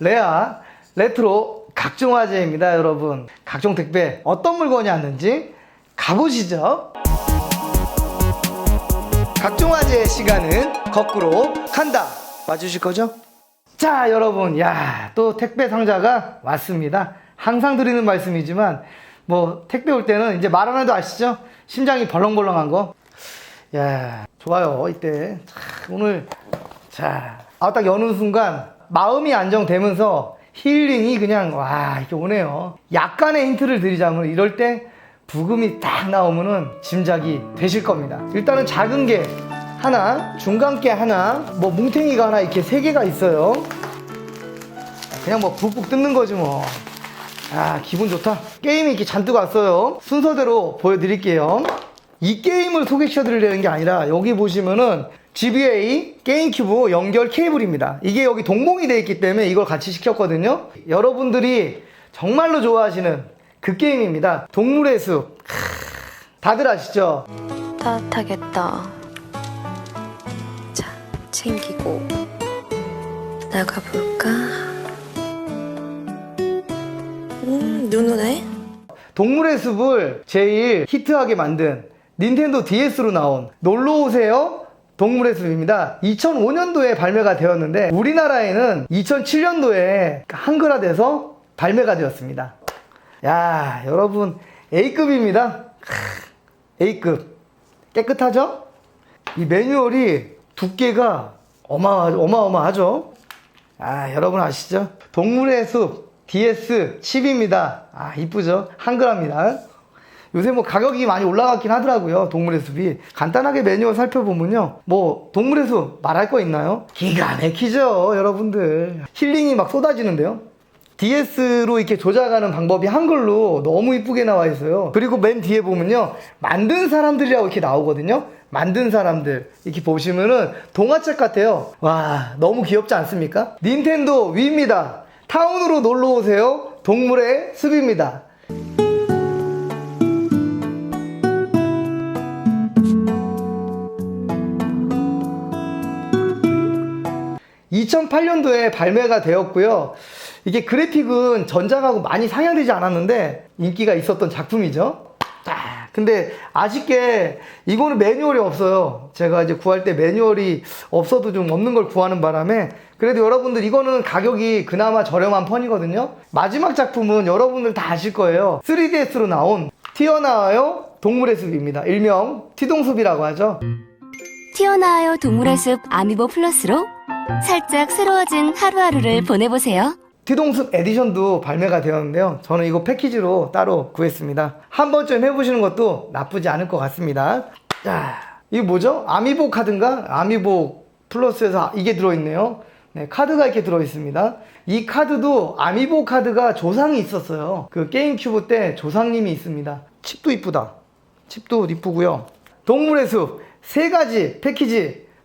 레아 레트로 각종 화제입니다, 여러분. 각종 택배 어떤 물건이 왔는지 가보시죠. 각종 화제의 시간은 거꾸로 간다. 봐주실 거죠? 자, 여러분, 야, 또 택배 상자가 왔습니다. 항상 드리는 말씀이지만, 뭐, 택배 올 때는 이제 말 안 해도 아시죠? 심장이 벌렁벌렁한 거. 야, 좋아요, 이때. 자, 오늘, 자, 아, 딱 여는 순간, 마음이 안정되면서 힐링이 그냥, 와, 이렇게 오네요. 약간의 힌트를 드리자면, 이럴 때, 부금이 딱 나오면은 짐작이 되실 겁니다. 일단은 작은 게 하나, 중간 게 하나, 뭐 뭉탱이가 하나 이렇게 세 개가 있어요. 그냥 뭐 북북 뜯는 거지 뭐. 아, 기분 좋다. 게임이 이렇게 잔뜩 왔어요. 순서대로 보여드릴게요. 이 게임을 소개시켜드리려는 게 아니라 여기 보시면은 GBA 게임큐브 연결 케이블입니다. 이게 여기 동봉이 되어 있기 때문에 이걸 같이 시켰거든요. 여러분들이 정말로 좋아하시는 그 게임입니다. 동물의 숲. 크, 다들 아시죠? 따뜻하겠다. 자, 챙기고 나가볼까? 음, 눈 오네. 동물의 숲을 제일 히트하게 만든 닌텐도 DS로 나온 놀러 오세요 동물의 숲입니다. 2005년도에 발매가 되었는데 우리나라에는 2007년도에 한글화돼서 발매가 되었습니다. 야, 여러분 A급입니다. 크, A급. 깨끗하죠? 이 매뉴얼이 두께가 어마어마, 어마어마하죠? 아, 여러분 아시죠? 동물의 숲 DS 칩입니다. 아, 이쁘죠? 한글합니다. 요새 뭐 가격이 많이 올라갔긴 하더라고요. 동물의 숲이. 간단하게 매뉴얼 살펴보면요. 뭐, 동물의 숲 말할 거 있나요? 기가 막히죠, 여러분들. 힐링이 막 쏟아지는데요. DS로 이렇게 조작하는 방법이 한글로 너무 이쁘게 나와 있어요. 그리고 맨 뒤에 보면요. 만든 사람들이라고 이렇게 나오거든요. 만든 사람들. 이렇게 보시면은 동화책 같아요. 와, 너무 귀엽지 않습니까? 닌텐도 위입니다. 타운으로 놀러 오세요. 동물의 숲입니다. 2008년도에 발매가 되었고요. 이게 그래픽은 전작하고 많이 상향되지 않았는데 인기가 있었던 작품이죠. 아, 근데 아쉽게 이거는 매뉴얼이 없어요. 제가 이제 구할 때 매뉴얼이 없어도 좀 없는 걸 구하는 바람에 그래도 여러분들 이거는 가격이 그나마 저렴한 편이거든요. 마지막 작품은 여러분들 다 아실 거예요. 3DS로 나온 튀어나와요 동물의 숲입니다. 일명 티동숲이라고 하죠. 튀어나와요 동물의 숲 아미보 플러스로 살짝 새로워진 하루하루를 보내보세요. 티동숲 에디션도 발매가 되었는데요. 저는 이거 패키지로 따로 구했습니다. 한 번쯤 해보시는 것도 나쁘지 않을 것 같습니다. 자, 이게 뭐죠? 아미보 카드인가? 아미보 플러스에서 이게 들어있네요. 네, 카드가 이렇게 들어있습니다. 이 카드도 아미보 카드가 조상이 있었어요. 그 게임 큐브 때 조상님이 있습니다. 칩도 이쁘다. 칩도 이쁘고요. 동물의 숲 세 가지 패키지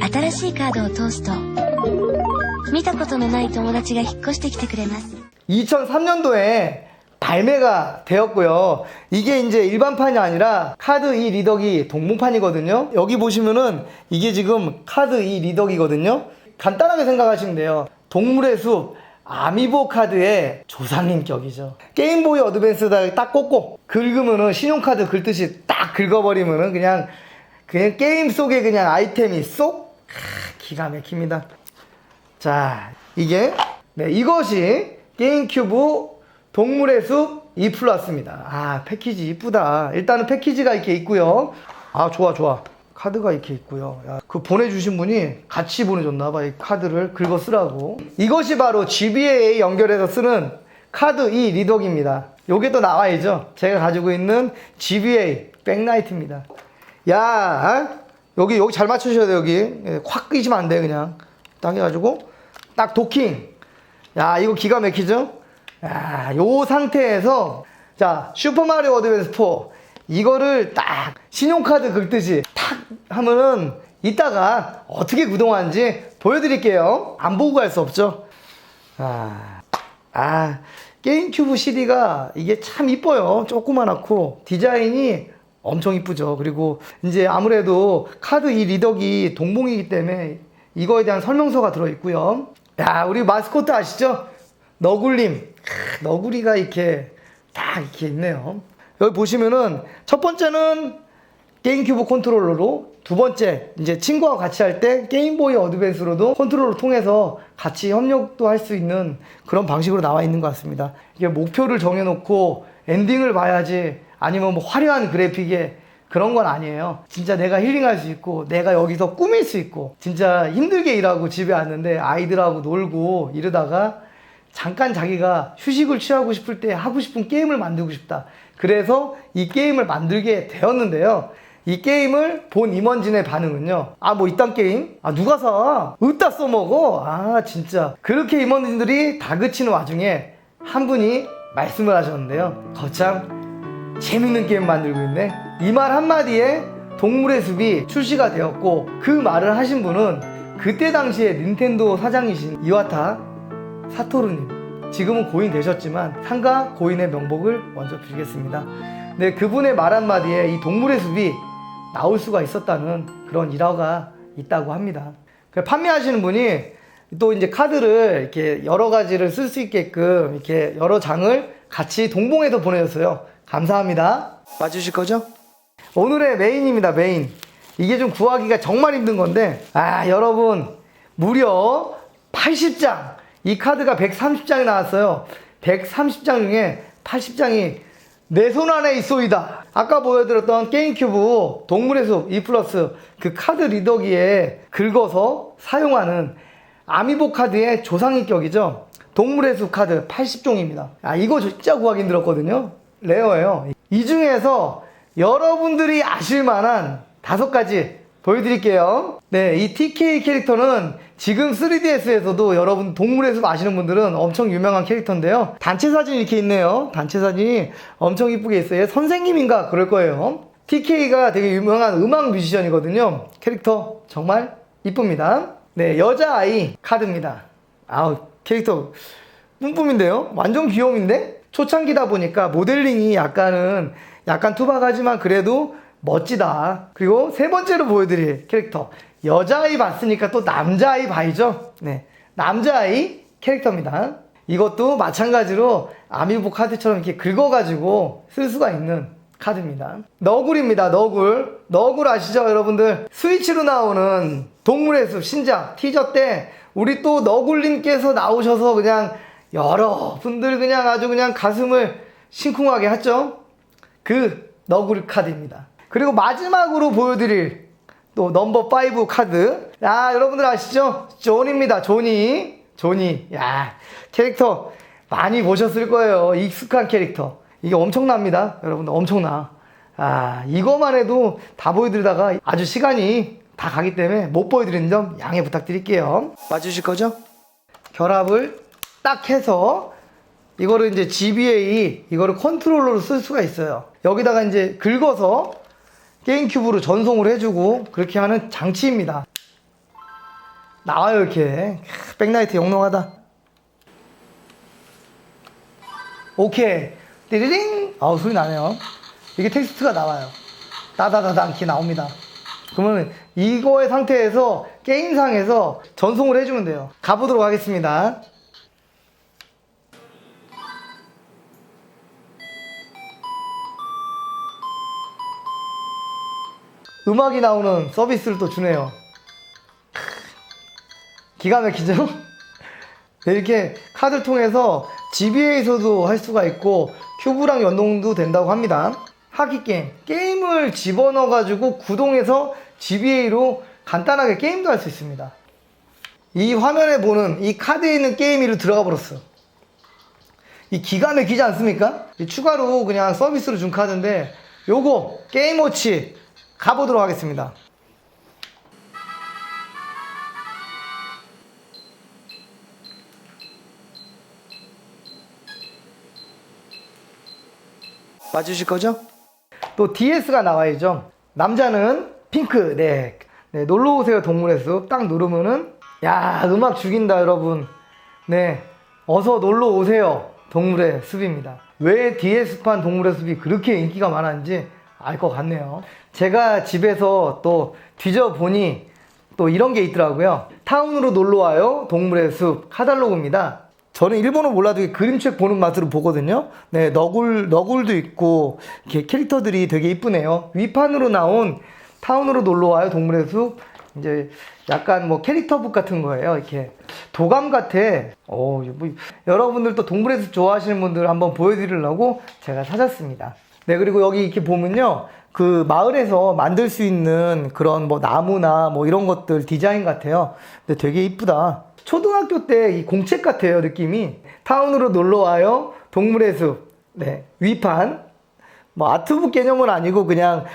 新しいカードを通すと見たことのない友達が引っ越してきてくれます 2003년도에 발매가 되었고요. 이게 이제 일반판이 아니라 카드 이 리더기 동봉판이거든요. 여기 보시면은 이게 지금 카드 이 리더기거든요. 간단하게 생각하시면 돼요. 동물의 숲 아미보 카드의 조상님 격이죠. 게임보이 어드밴스다 딱 꽂고 긁으면은 신용카드 긁듯이 딱 긁어버리면은 그냥 그냥 게임 속에 그냥 아이템이 쏙 크, 기가 막힙니다. 자, 이게 네, 이것이 게임큐브 동물의 숲 E 플러스입니다. 아, 패키지 이쁘다. 일단은 패키지가 이렇게 있고요. 아, 좋아, 좋아. 카드가 이렇게 있고요. 야, 그 보내주신 분이 같이 보내줬나봐. 이 카드를 긁어 쓰라고. 이것이 바로 GBA 연결해서 쓰는 카드 E 리더기입니다. 요게 또 나와야죠. 제가 가지고 있는 GBA 백라이트입니다. 야, 여기, 여기 잘 맞추셔야 돼요, 여기. 예, 확 끄시면 안 돼, 그냥. 딱 해가지고, 딱 도킹. 야, 이거 기가 막히죠? 야, 요 상태에서 자, 슈퍼마리오 어드밴스 4 이거를 딱 신용카드 긁듯이 탁 하면은 이따가 어떻게 구동하는지 보여드릴게요. 안 보고 갈 수 없죠? 아, 아, 게임큐브 CD가 이게 참 이뻐요. 조그만하고 디자인이 엄청 이쁘죠. 그리고 이제 아무래도 카드 이 리더기 동봉이기 때문에 이거에 대한 설명서가 들어있고요. 야, 우리 마스코트 아시죠? 너굴님. 크, 너구리가 이렇게 딱 이렇게 있네요. 여기 보시면은 첫 번째는 게임큐브 컨트롤러로 두 번째 이제 친구와 같이 할 때 게임보이 어드밴스로도 컨트롤러 통해서 같이 협력도 할 수 있는 그런 방식으로 나와 있는 것 같습니다. 이게 목표를 정해놓고 엔딩을 봐야지 아니면 뭐 화려한 그래픽에 그런 건 아니에요. 진짜 내가 힐링할 수 있고 내가 여기서 꾸밀 수 있고 진짜 힘들게 일하고 집에 왔는데 아이들하고 놀고 이러다가 잠깐 자기가 휴식을 취하고 싶을 때 하고 싶은 게임을 만들고 싶다. 그래서 이 게임을 만들게 되었는데요. 이 게임을 본 임원진의 반응은요. 아, 뭐 이딴 게임? 아, 누가 사? 으따 써먹어? 아, 진짜. 그렇게 임원진들이 다그치는 와중에 한 분이 말씀을 하셨는데요. 거참 재밌는 게임 만들고 있네. 이 말 한마디에 동물의 숲이 출시가 되었고 그 말을 하신 분은 그때 당시에 닌텐도 사장이신 이와타 사토루님 지금은 고인 되셨지만 상가 고인의 명복을 먼저 빌겠습니다. 네 그분의 말 한마디에 이 동물의 숲이 나올 수가 있었다는 그런 일화가 있다고 합니다. 그 판매하시는 분이 또 이제 카드를 이렇게 여러 가지를 쓸 수 있게끔 이렇게 여러 장을 같이 동봉해서 보내줬어요. 감사합니다. 봐주실 거죠? 오늘의 메인입니다, 메인. 이게 좀 구하기가 정말 힘든 건데, 아, 여러분, 무려 80장! 이 카드가 130장이 나왔어요. 130장 중에 80장이 내 손 안에 있소이다. 아까 보여드렸던 게임큐브 동물의 숲 E 플러스 그 카드 리더기에 긁어서 사용하는 아미보 카드의 조상인격이죠. 동물의 숲 카드 80종입니다. 아, 이거 진짜 구하기 힘들었거든요. 레어예요. 이 중에서 여러분들이 아실 만한 다섯 가지 보여드릴게요. 네, 이 TK 캐릭터는 지금 3DS에서도 여러분 동물의 숲 아시는 분들은 엄청 유명한 캐릭터인데요. 단체 사진이 이렇게 있네요. 단체 사진이 엄청 이쁘게 있어요. 얘 선생님인가 그럴 거예요. TK가 되게 유명한 음악 뮤지션이거든요. 캐릭터 정말 이쁩니다. 네, 여자아이 카드입니다. 아우, 캐릭터 뿜뿜인데요? 완전 귀여움인데? 초창기다 보니까 모델링이 약간은 약간 투박하지만 그래도 멋지다. 그리고 세 번째로 보여드릴 캐릭터. 여자아이 봤으니까 또 남자아이 봐야죠. 네. 남자아이 캐릭터입니다. 이것도 마찬가지로 아미보 카드처럼 이렇게 긁어가지고 쓸 수가 있는 카드입니다. 너굴입니다. 너굴. 너굴 아시죠, 여러분들? 스위치로 나오는 동물의 숲 신작 티저 때 우리 또 너굴님께서 나오셔서 그냥 여러분들 그냥 아주 그냥 가슴을 심쿵하게 했죠. 그 너구리 카드입니다. 그리고 마지막으로 보여드릴 또 넘버 5 카드. 야, 여러분들 아시죠? 존입니다. 존이. 존이. 야, 캐릭터 많이 보셨을 거예요. 익숙한 캐릭터. 이게 엄청납니다. 여러분들 엄청나. 아, 이거만 해도 다 보여드리다가 아주 시간이 다 가기 때문에 못 보여드리는 점 양해 부탁드릴게요. 봐주실 거죠? 결합을 딱 해서 이거를 이제 GBA 이거를 컨트롤러로 쓸 수가 있어요. 여기다가 이제 긁어서 게임큐브로 전송을 해주고 그렇게 하는 장치입니다. 나와요 이렇게 크, 백라이트 영롱하다. 오케이 띠리링 아우 소리 나네요. 이게 텍스트가 나와요. 따다다다 이렇게 나옵니다. 그러면 이거의 상태에서 게임상에서 전송을 해주면 돼요. 가보도록 하겠습니다. 음악이 나오는 서비스를 또 주네요. 기가 막히죠? 네, 이렇게 카드를 통해서 GBA에서도 할 수가 있고 큐브랑 연동도 된다고 합니다. 하기 게임. 게임을 집어넣어가지고 구동해서 GBA로 간단하게 게임도 할 수 있습니다. 이 화면에 보는 이 카드에 있는 게임이로 들어가 버렸어. 이 기가 막히지 않습니까? 이 추가로 그냥 서비스로 준 카드인데 요거 게임워치 가보도록 하겠습니다. 맞으실 거죠? 또 DS가 나와야죠. 남자는 핑크, 네. 네 놀러 오세요, 동물의 숲. 딱 누르면은, 야, 음악 죽인다, 여러분. 네. 어서 놀러 오세요, 동물의 숲입니다. 왜 DS판 동물의 숲이 그렇게 인기가 많았는지 알 것 같네요. 제가 집에서 또 뒤져보니 또 이런 게 있더라고요. 타운으로 놀러 와요. 동물의 숲 카달로그입니다. 저는 일본어 몰라도 이 그림책 보는 맛으로 보거든요. 네, 너굴, 너굴도 있고, 이렇게 캐릭터들이 되게 이쁘네요. 위판으로 나온 타운으로 놀러 와요. 동물의 숲. 이제 약간 뭐 캐릭터북 같은 거예요. 이렇게 도감 같아. 어, 뭐, 여러분들 또 동물의 숲 좋아하시는 분들 한번 보여드리려고 제가 사셨습니다. 네, 그리고 여기 이렇게 보면요. 그 마을에서 만들 수 있는 그런 뭐 나무나 뭐 이런 것들 디자인 같아요. 근데 되게 이쁘다. 초등학교 때 이 공책 같아요, 느낌이. 타운으로 놀러 와요. 동물의 숲. 네. 위판. 뭐 아트북 개념은 아니고 그냥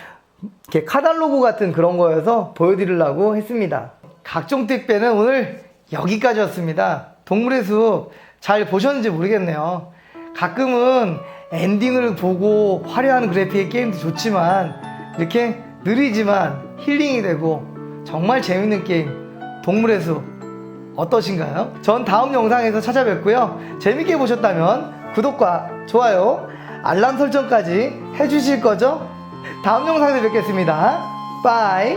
이렇게 카달로그 같은 그런 거여서 보여드리려고 했습니다. 각종 택배는 오늘 여기까지였습니다. 동물의 숲 잘 보셨는지 모르겠네요. 가끔은 엔딩을 보고 화려한 그래픽의 게임도 좋지만 이렇게 느리지만 힐링이 되고 정말 재밌는 게임 동물의 숲 어떠신가요? 전 다음 영상에서 찾아뵙고요. 재밌게 보셨다면 구독과 좋아요, 알람 설정까지 해주실 거죠? 다음 영상에서 뵙겠습니다. 빠이.